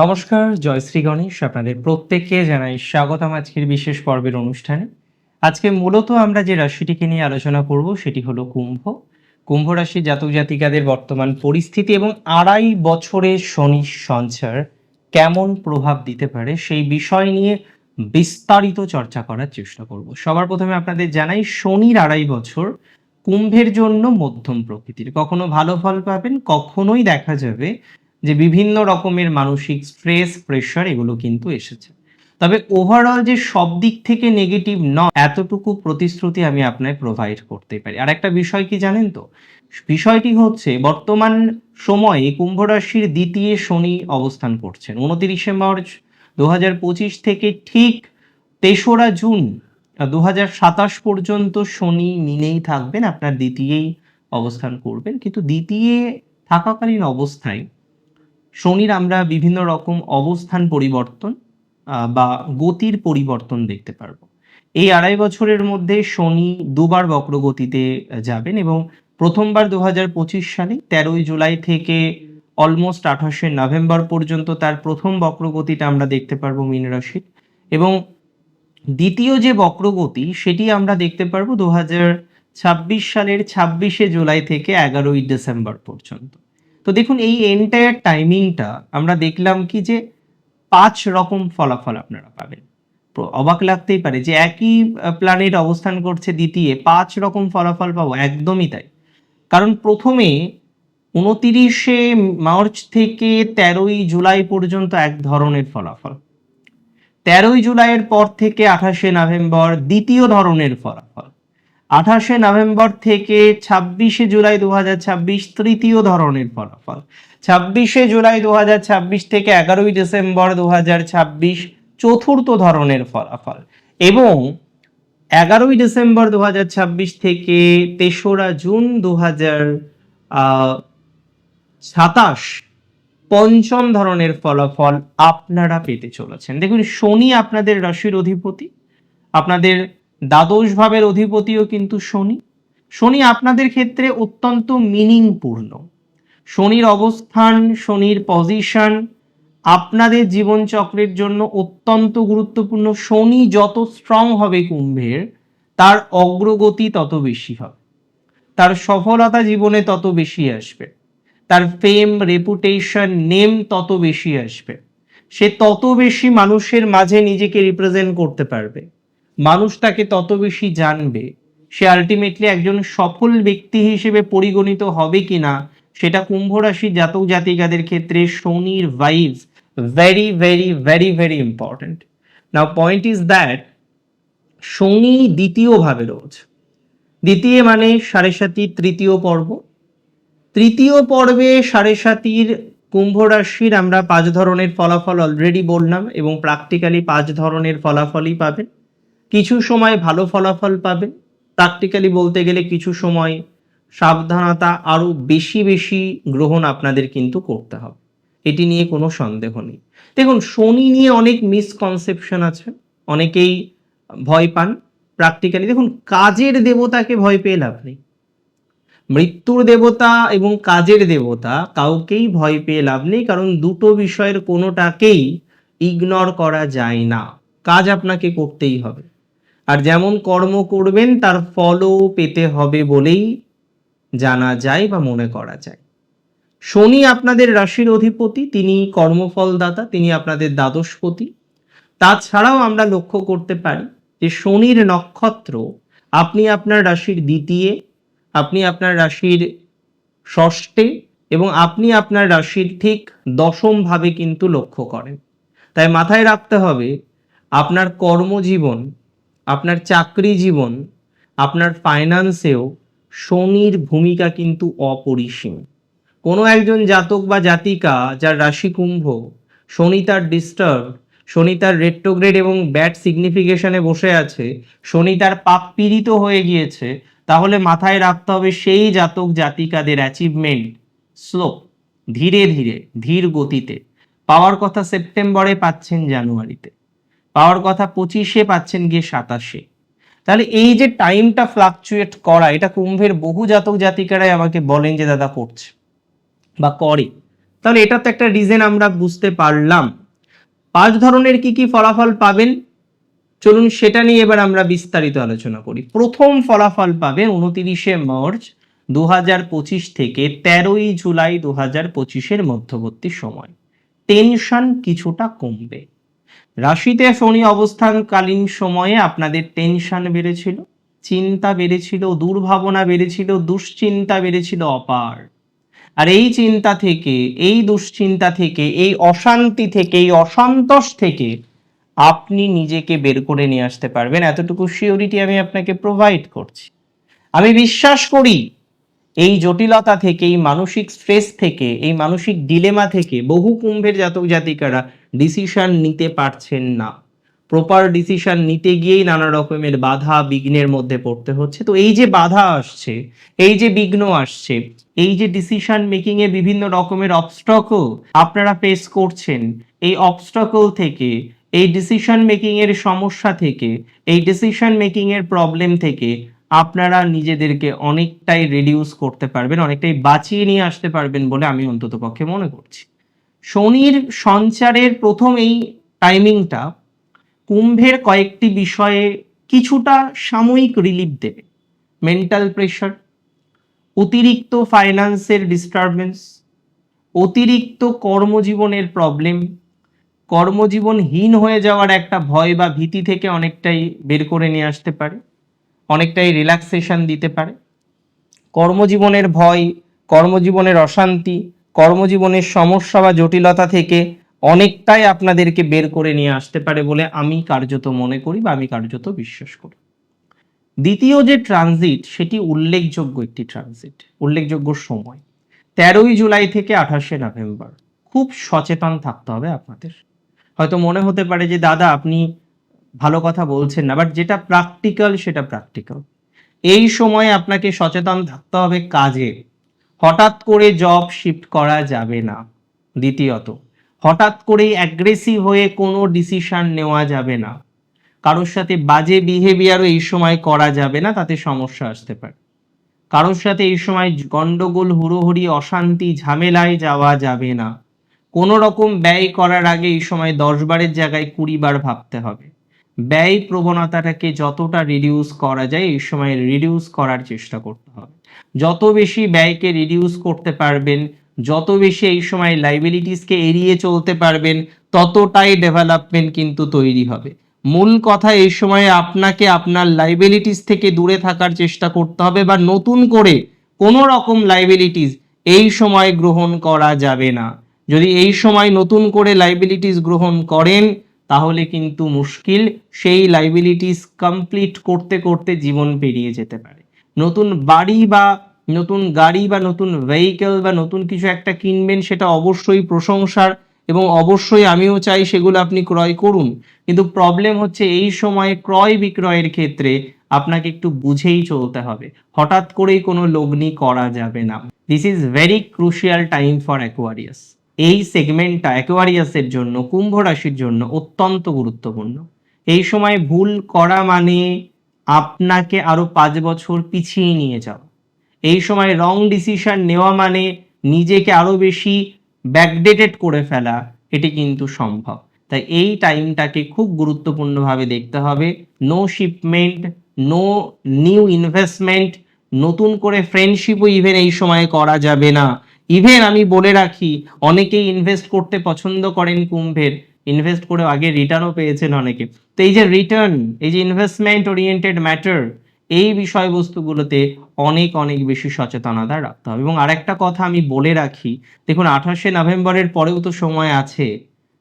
নমস্কার জয়শ্রী গণেশ আপনাদের প্রত্যেককে জানাই স্বাগতম আজকের বিশেষ পর্বের অনুষ্ঠানে। আজকে মূলত আমরা যে রাশিটিকে নিয়ে আলোচনা করব সেটি হলো কুম্ভ। কুম্ভ রাশি জাতক জাতিকাদের বর্তমান পরিস্থিতি এবং আড়াই বছরের শনি সঞ্চার কেমন প্রভাব দিতে পারে সেই বিষয় নিয়ে বিস্তারিত চর্চা করার চেষ্টা করব। সবার প্রথমে আপনাদের জানাই শনির আড়াই বছর কুম্ভের জন্য মধ্যম প্রকৃতির। কখনো ভালো ফল পাবেন, কখনোই দেখা যাবে যে বিভিন্ন রকমের মানসিক স্ট্রেস প্রেশার এগুলো কিন্তু এসেছে। তবে ওভারঅল যে সব দিক থেকে নেগেটিভ নয়, এতটুকু প্রতিশ্রুতি আমি আপনাকে প্রোভাইড করতে পারি। আর একটা বিষয় কি জানেন তো? বিষয়টি হচ্ছে বর্তমান সময়ে কুম্ভ রাশির দ্বিতীয় শনি অবস্থান করছেন। উনতিরিশে মার্চ দু থেকে ঠিক তেসরা জুন দু পর্যন্ত শনি মিনেই থাকবেন, আপনার দ্বিতীয়ই অবস্থান করবেন। কিন্তু দ্বিতীয় থাকাকালীন অবস্থায় শনির আমরা বিভিন্ন রকম অবস্থান পরিবর্তন বা গতির পরিবর্তন দেখতে পারব। এই আড়াই বছরের মধ্যে শনি দুবার বক্রগতিতে যাবেন এবং প্রথমবার দু হাজার পঁচিশ সালে তেরোই জুলাই থেকে অলমোস্ট আঠাশে নভেম্বর পর্যন্ত তার প্রথম বক্রগতিটা আমরা দেখতে পারব মীন রাশির। এবং দ্বিতীয় যে বক্রগতি সেটি আমরা দেখতে পারব দু ছাব্বিশ সালের ছাব্বিশে জুলাই থেকে এগারোই ডিসেম্বর পর্যন্ত। তো দেখুন, এই এন্টায়ার টাইমিংটা আমরা দেখলাম কি যে পাঁচ রকম ফলাফল আপনারা পাবেন। অবাক লাগতেই পারে যে একই প্ল্যানেট অবস্থান করছে দ্বিতীয়, পাঁচ রকম ফলাফল পাবো, একদমই তাই। কারণ প্রথমে উনতিরিশে মার্চ থেকে তেরোই জুলাই পর্যন্ত এক ধরনের ফলাফল। তেরোই জুলাইয়ের পর থেকে আঠাশে নভেম্বর দ্বিতীয় ধরনের ফলাফল। আঠাশে নভেম্বর থেকে ছাব্বিশে জুলাই দু ছাব্বিশ তৃতীয় ধরনের ফলাফল। ছাব্বিশে জুলাই দু হাজার ছাব্বিশ থেকে এগারোই ডিসেম্বর দু হাজার ছাব্বিশ চতুর্থ ধরনের ফলাফল এবং এগারোই ডিসেম্বর দু হাজার ছাব্বিশ থেকে তেসরা জুন দু হাজার সাতাশ পঞ্চম ধরনের ফলাফল আপনারা পেতে চলেছেন। দেখুন, শনি আপনাদের রাশির অধিপতি। আপনাদের দ্বাদশ ভাবের অধিপতিও কিন্তু শনি। শনি আপনাদের ক্ষেত্রে অত্যন্ত মিনিংপূর্ণ। শনির অবস্থান, শনির পজিশন আপনাদের জীবনচক্রের জন্য অত্যন্ত গুরুত্বপূর্ণ। শনি যত স্ট্রং হবে কুম্ভের, তার অগ্রগতি তত বেশি হবে। তার সফলতা জীবনে তত বেশি আসবে। তার ফেম রেপুটেশন নেম তত বেশি আসবে। সে তত বেশি মানুষের মাঝে নিজেকে রিপ্রেজেন্ট করতে পারবে। মানুষ তাকে তত বেশি জানবে। সে আলটিমেটলি একজন সফল ব্যক্তি হিসেবে পরিগণিত হবে কিনা, সেটা কুম্ভ রাশি জাতক জাতিকাদের ক্ষেত্রে শনির vibes very very very very important now point is that শনি দ্বিতীয়ভাবে রয়েছে। দ্বিতীয় মানে সাড়ে সাতি তৃতীয় পর্ব। তৃতীয় পর্বে সাড়ে সাতির কুম্ভ রাশির আমরা পাঁচ ধরনের ফলাফল অলরেডি বললাম এবং প্র্যাকটিক্যালি পাঁচ ধরনের ফলাফলই পাবেন। কিছু সময় ভালো ফলাফল পাবেন প্র্যাকটিক্যালি বলতে গেলে কিছু সময় সাবধানতা আরও বেশি বেশি গ্রহণ আপনাদের কিন্তু করতে হবে। এটি নিয়ে কোনো সন্দেহ নেই। দেখুন, শনি নিয়ে অনেক মিসকনসেপশন আছে। অনেকেই ভয় পান। প্র্যাকটিক্যালি দেখুন, কাজের দেবতাকে ভয় পেয়ে লাভ নেই। মৃত্যুর দেবতা এবং কাজের দেবতা কাউকেই ভয় পেয়ে লাভ নেই, কারণ দুটো বিষয়ের কোনোটাকেই ইগনোর করা যায় না। কাজ আপনাকে করতেই হবে। আর যেমন কর্ম করবেন, তার ফলও পেতে হবে বলেই জানা যায় বা মনে করা যায়। শনি আপনাদের রাশির অধিপতি, তিনি কর্মফলদাতা, তিনি আপনাদের দ্বাদশপতি। তাছাড়াও আমরা লক্ষ্য করতে পারি যে শনির নক্ষত্র, আপনি আপনার রাশির দ্বিতীয়, আপনি আপনার রাশির ষষ্ঠে এবং আপনি আপনার রাশির ঠিক দশম ভাবে কিন্তু লক্ষ্য করেন। তাই মাথায় রাখতে হবে, আপনার কর্মজীবন আপনার চাকরি জীবন, আপনার ফাইন্যান্সেও শনির ভূমিকা কিন্তু অপরিসীম। কোনো একজন জাতক বা জাতিকা যার রাশি কুম্ভ, শনি তার ডিস্টার্ব শনি তার রেট্রোগ্রেড এবং ব্যাড সিগনিফিকেশনে বসে আছে, শনি তার পাপ পীড়িত হয়ে গিয়েছে, তাহলে মাথায় রাখতে হবে সেই জাতক জাতিকাদের অ্যাচিভমেন্ট স্লো ধীরে ধীরে, ধীর গতিতে। পাওয়ার কথা সেপ্টেম্বরে পাচ্ছেন জানুয়ারিতে। পাওয়ার কথা পঁচিশে পাচ্ছেন গিয়ে সাতাশে। তাহলে এই যে টাইমটা ফ্লাকচুয়েট করা, এটা কুম্ভের বহু জাতক জাতিকারাই আমাকে বলেন যে, দাদা, করছে বা করে। তাহলে এটা তো একটা রিজেন আমরা বুঝতে পারলাম। পাঁচ ধরনের কি কি ফলাফল পাবেন? চলুন সেটা নিয়ে এবার আমরা বিস্তারিত আলোচনা করি। প্রথম ফলাফল পাবেন উনতিরিশে মার্চ দু হাজার পঁচিশ থেকে তেরোই জুলাই দু হাজার পঁচিশের মধ্যবর্তী সময়। টেনশন কিছুটা কমবে। রাশিতে শনি অবস্থানকালীন সময়ে আপনাদের টেনশন বেড়েছিল, চিন্তা বেড়েছিল, দুর্ভাবনা বেড়েছিল, দুশ্চিন্তা বেড়েছিল অপার। আর এই চিন্তা থেকে, এই দুশ্চিন্তা থেকে, এই অশান্তি থেকে, এই অসন্তোষ থেকে আপনি নিজেকে বের করে নিয়ে আসতে পারবেন। এতটুকু সিওরিটি আমি আপনাকে প্রোভাইড করছি। আমি বিশ্বাস করি, এই জটিলতা থেকে, এই মানসিক স্ট্রেস থেকে, এই মানসিক ডিলেমা থেকে বহু কুম্ভের জাতক জাতিকারা ডিসিশন নিতে পারছেন না। প্রপার ডিসিশন নিতে গিয়েই নানা রকমের বাধা বিঘ্নের মধ্যে পড়তে হচ্ছে। তো এই যে বাধা আসছে, এই যে বিঘ্ন আসছে, এই যে ডিসিশন মেকিং এ বিভিন্ন রকমের অবস্ট্রাকল আপনারা ফেস করছেন, এই অবস্ট্রাকল থেকে, এই ডিসিশন মেকিং এর সমস্যা থেকে, এই ডিসিশন মেকিং এর প্রবলেম থেকে আপনারা নিজেদেরকে অনেকটাই রিডিউস করতে পারবেন, অনেকটাই বাঁচিয়ে নিয়ে আসতে পারবেন বলে আমি অন্তত পক্ষে মনে করছি। শনির সঞ্চারের প্রথম এই টাইমিংটা কুম্ভের কয়েকটি বিষয়ে কিছুটা সাময়িক রিলিফ দেবে। মেন্টাল প্রেশার অতিরিক্ত ফাইন্যান্সের ডিস্টারবেন্স অতিরিক্ত কর্মজীবনের প্রবলেম কর্মজীবনহীন হয়ে যাওয়ার একটা ভয় বা ভীতি থেকে অনেকটাই বের করে নিয়ে আসতে পারে, অনেকটাই রিল্যাক্সেশন দিতে পারে। কর্মজীবনের ভয়, কর্মজীবনের অশান্তি কর্মজীবনের সমস্যা বা জটিলতা থেকে অনেকটাই আপনাদেরকে বের করে নিয়ে আসতে পারে বলে আমি কার্যত মনে করি বা আমি কার্যত বিশ্বাস করি। দ্বিতীয় যে ট্রানজিট, সেটি উল্লেখযোগ্য একটি ট্রানজিট, উল্লেখযোগ্য সময়। তেরোই জুলাই থেকে আঠাশে নভেম্বর। খুব সচেতন থাকতে হবে আপনাদের। হয়তো মনে হতে পারে যে, দাদা, আপনি ভালো কথা বলছেন না, বাট যেটা প্র্যাকটিক্যাল, সেটা প্র্যাকটিক্যাল। এই সময়ে আপনাকে সচেতন থাকতে হবে কাজে। হঠাৎ করে জব শিফট করা যাবে না। দ্বিতীয়ত, হঠাৎ করেই অ্যাগ্রেসিভ হয়ে কোনো ডিসিশন নেওয়া যাবে না। কারোর সাথে বাজে বিহেভিয়ারও এই সময় করা যাবে না, তাতে সমস্যা আসতে পারে। কারোর সাথে এই সময় গন্ডগোল, হুড়োহুড়ি, অশান্তি, ঝামেলায় যাওয়া যাবে না। কোনো রকম ব্যয় করার আগে এই সময় দশ বারের জায়গায় কুড়ি বার ভাবতে হবে। ব্যয় প্রবণতাটাকে যতটা রিডিউস করা যায়, এই সময় রিডিউস করার চেষ্টা করতে হবে। যত বেশি ব্যয়কে রিডিউস করতে পারবেন, যত বেশি এই সময় লাইবিলিটিসকে এড়িয়ে চলতে পারবেন, ততটাই ডেভেলপমেন্ট কিন্তু তৈরি হবে। মূল কথা এই সময়ে আপনাকে আপনার লাইবিলিটিস থেকে দূরে থাকার চেষ্টা করতে হবে বা নতুন করে কোনো রকম লাইবিলিটিস এই সময় গ্রহণ করা যাবে না। যদি এই সময় নতুন করে লাইবিলিটিস গ্রহণ করেন, তাহলে কিন্তু মুশকিল সেই লাইবিলিটিস কমপ্লিট করতে করতে জীবন পেরিয়ে যেতে পারে। নতুন বাড়ি বা নতুন গাড়ি বা নতুন ভেহিকেল বা নতুন কিছু একটা কিনবেন, সেটা অবশ্যই প্রশংসার এবং অবশ্যই আমিও চাই সেগুলো আপনি ক্রয় করুন। কিন্তু প্রবলেম হচ্ছে এই সময়ে ক্রয় বিক্রয়ের ক্ষেত্রে আপনাকে একটু বুঝেই চলতে হবে। হঠাৎ করেই কোনো লগ্নি করা যাবে না। This is very crucial time for Aquarius এই সেগমেন্টটা অ্যাকোয়ারিয়াসের জন্য, কুম্ভ রাশির জন্য অত্যন্ত গুরুত্বপূর্ণ। এই সময় ভুল করা মানে আপনাকে আরও পাঁচ বছর পিছিয়ে নিয়ে যাওয়া এই সময় রং ডিসিশন নেওয়া মানে নিজেকে আরও বেশি ব্যাকডেটেড করে ফেলা, এটি কিন্তু সম্ভব। তাই এই টাইমটাকে খুব গুরুত্বপূর্ণভাবে দেখতে হবে। No shipment no new investment নতুন করে ফ্রেন্ডশিপও ইভেন এই সময়ে করা যাবে না। ইভেন আমি বলে রাখি, অনেকেই ইনভেস্ট করতে পছন্দ করেন কুম্ভের। ইনভেস্ট করে আগে রিটার্নও পেয়েছেন অনেকে। তো এই যে রিটার্ন এই যে ইনভেস্টমেন্ট ওরিয়েন্টেড ম্যাটার এই বিষয়বস্তুগুলোতে অনেক অনেক বেশি সচেতনতা রাখতে হবে। এবং আরেকটা কথা আমি বলে রাখি, দেখুন আঠাশে নভেম্বরের পরেও তো সময় আছে,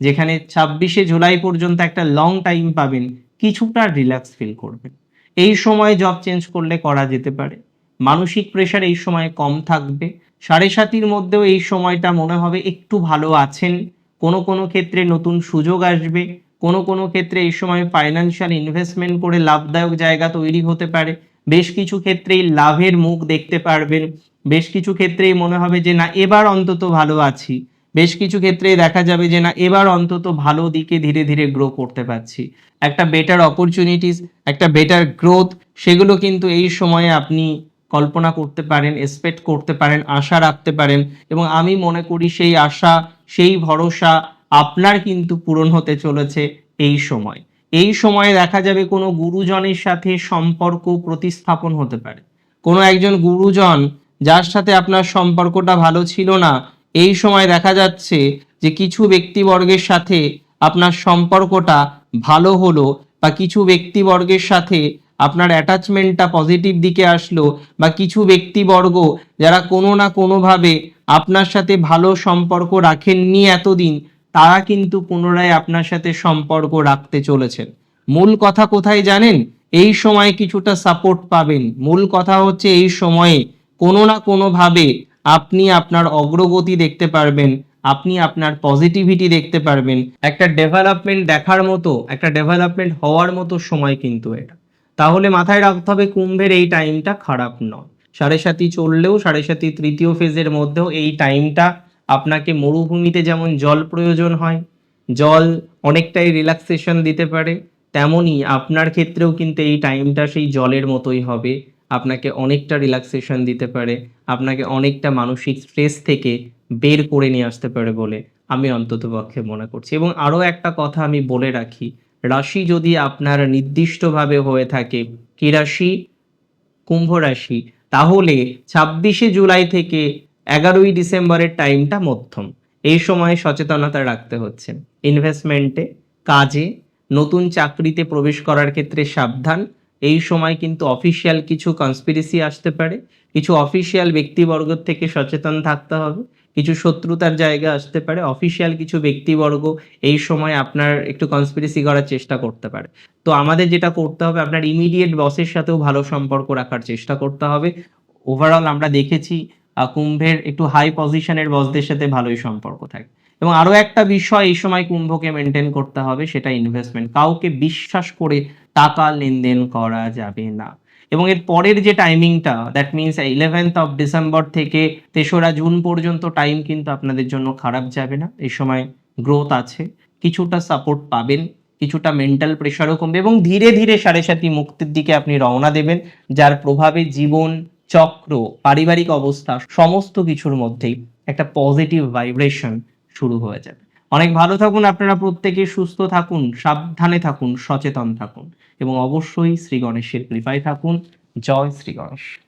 যেখানে ছাব্বিশে জুলাই পর্যন্ত একটা লং টাইম পাবেন, কিছুটা রিল্যাক্স ফিল করবেন। এই সময় জব চেঞ্জ করলে করা যেতে পারে। মানসিক প্রেশার এই সময় কম থাকবে। সাড়ে সাতির মধ্যেও এই সময়টা মনে হবে একটু ভালো আছেন। কোনো কোনো ক্ষেত্রে নতুন সুযোগ আসবে, কোনো কোনো ক্ষেত্রে এই সময় ফাইন্যান্সিয়াল ইনভেস্টমেন্ট করে লাভদায়ক জায়গা তৈরি হতে পারে। বেশ কিছু ক্ষেত্রেই লাভের মুখ দেখতে পারবেন। বেশ কিছু ক্ষেত্রেই মনে হবে যে, না, এবার অন্তত ভালো আছি। বেশ কিছু ক্ষেত্রে দেখা যাবে যে, না, এবার অন্তত ভালো দিকে ধীরে ধীরে গ্রো করতে পারছি। একটা বেটার অপরচুনিটিস একটা বেটার গ্রোথ সেগুলো কিন্তু এই সময়ে আপনি কল্পনা করতে পারেন এক্সপেক্ট করতে পারেন, আশা রাখতে পারেন এবং আমি মনে করি সেই আশা, সেই ভরসা আপনার কিন্তু পূরণ হতে চলেছে এই সময়। এই সময়ে দেখা যাবে কোনো গুরুজনের সাথে সম্পর্ক প্রতিস্থাপন হতে পারে। কোনো একজন গুরুজন যার সাথে আপনার সম্পর্কটা ভালো ছিল না, এই সময় দেখা যাচ্ছে যে কিছু ব্যক্তিবর্গের সাথে আপনার সম্পর্কটা ভালো হলো বা কিছু ব্যক্তিবর্গের সাথে আপনার অ্যাটাচমেন্টটা পজিটিভ দিকে আসলো বা কিছু ব্যক্তিবর্গ যারা কোনো না কোনোভাবে আপনার সাথে ভালো সম্পর্ক রাখেননি এতদিন, তারা কিন্তু পুনরায় আপনার সাথে সম্পর্ক রাখতে চলেছেন। মূল কথা কোথায় জানেন? এই সময়ে কিছুটা সাপোর্ট পাবেন। মূল কথা হচ্ছে এই সময়ে কোনো না কোনোভাবে আপনি আপনার অগ্রগতি দেখতে পারবেন, আপনি আপনার পজিটিভিটি দেখতে পারবেন। একটা ডেভেলপমেন্ট দেখার মতো, একটা ডেভেলপমেন্ট হওয়ার মতো সময় কিন্তু এটা। তাহলে মাথায় রাখতে হবে কুম্ভের এই টাইমটা খারাপ নয়। সাড়ে সাতি চললেও সাড়ে সাতি তৃতীয় ফেজের মধ্যেও এই টাইমটা আপনাকে মরুভূমিতে যেমন জল প্রয়োজন হয়, জল অনেকটাই রিল্যাক্সেশন দিতে পারে তেমনই আপনার ক্ষেত্রেও কিন্তু এই টাইমটা সেই জলের মতোই হবে। আপনাকে অনেকটা রিল্যাক্সেশন দিতে পারে, আপনাকে অনেকটা মানসিক স্ট্রেস থেকে বের করে নিয়ে আসতে পারে বলে আমি অন্ততপক্ষে মনে করছি। এবং আরও একটা কথা আমি বলে রাখি রাশি যদি আপনার নির্দিষ্টভাবে হয়ে থাকে, কি রাশি? কুম্ভ রাশি। তাহলে ছাব্বিশে জুলাই থেকে এগারোই ডিসেম্বরের টাইমটা মধ্যম। এই সময় সচেতনতা রাখতে হচ্ছে। ইনভেস্টমেন্টে, কাজে, নতুন চাকরিতে প্রবেশ করার ক্ষেত্রে সাবধান। এই সময় কিন্তু অফিসিয়াল কিছু কনস্পিরেসি আসতে পারে। কিছু অফিসিয়াল ব্যক্তিবর্গ থেকে সচেতন থাকতে হবে। কিছু শত্রুতার জায়গা আসতে পারে অফিসিয়াল কিছু ব্যক্তিবর্গ এই সময় আপনার একটু কনস্পিরেসি করার চেষ্টা করতে পারে। তো আমাদের যেটা করতে হবে, আপনার ইমিডিয়েট বসের সাথেও ভালো সম্পর্ক রাখার চেষ্টা করতে হবে। ওভারঅল আমরা দেখেছি কুম্ভের একটু হাই পজিশনের বসদের সাথে ভালোই সম্পর্ক থাকে। এবং আরও একটা বিষয়, এই সময় কুম্ভকে মেনটেন করতে হবে, সেটা ইনভেস্টমেন্ট কাউকে বিশ্বাস করে টাকা লেনদেন করা যাবে না। এবং এর পরের যে টাইমিংটা that means eleventh of December থেকে তেসরা জুন পর্যন্ত টাইম কিন্তু আপনাদের জন্য খারাপ যাবে না। এই সময় গ্রোথ আছে, কিছুটা সাপোর্ট পাবেন, কিছুটা মেন্টাল প্রেশারও কমবে এবং ধীরে ধীরে সাড়ে সাতি মুক্তির দিকে আপনি রওনা দেবেন, যার প্রভাবে জীবন, চক্র, পারিবারিক অবস্থা সমস্ত কিছুর মধ্যেই একটা পজিটিভ ভাইব্রেশন শুরু হয়ে যাবে। অনেক ভালো থাকুন, আপনারা প্রত্যেকে সুস্থ থাকুন, সাবধানে থাকুন, সচেতন থাকুন। এবং অবশ্যই শ্রী গণেশের কৃপায় থাকুন। জয় শ্রী গণেশ।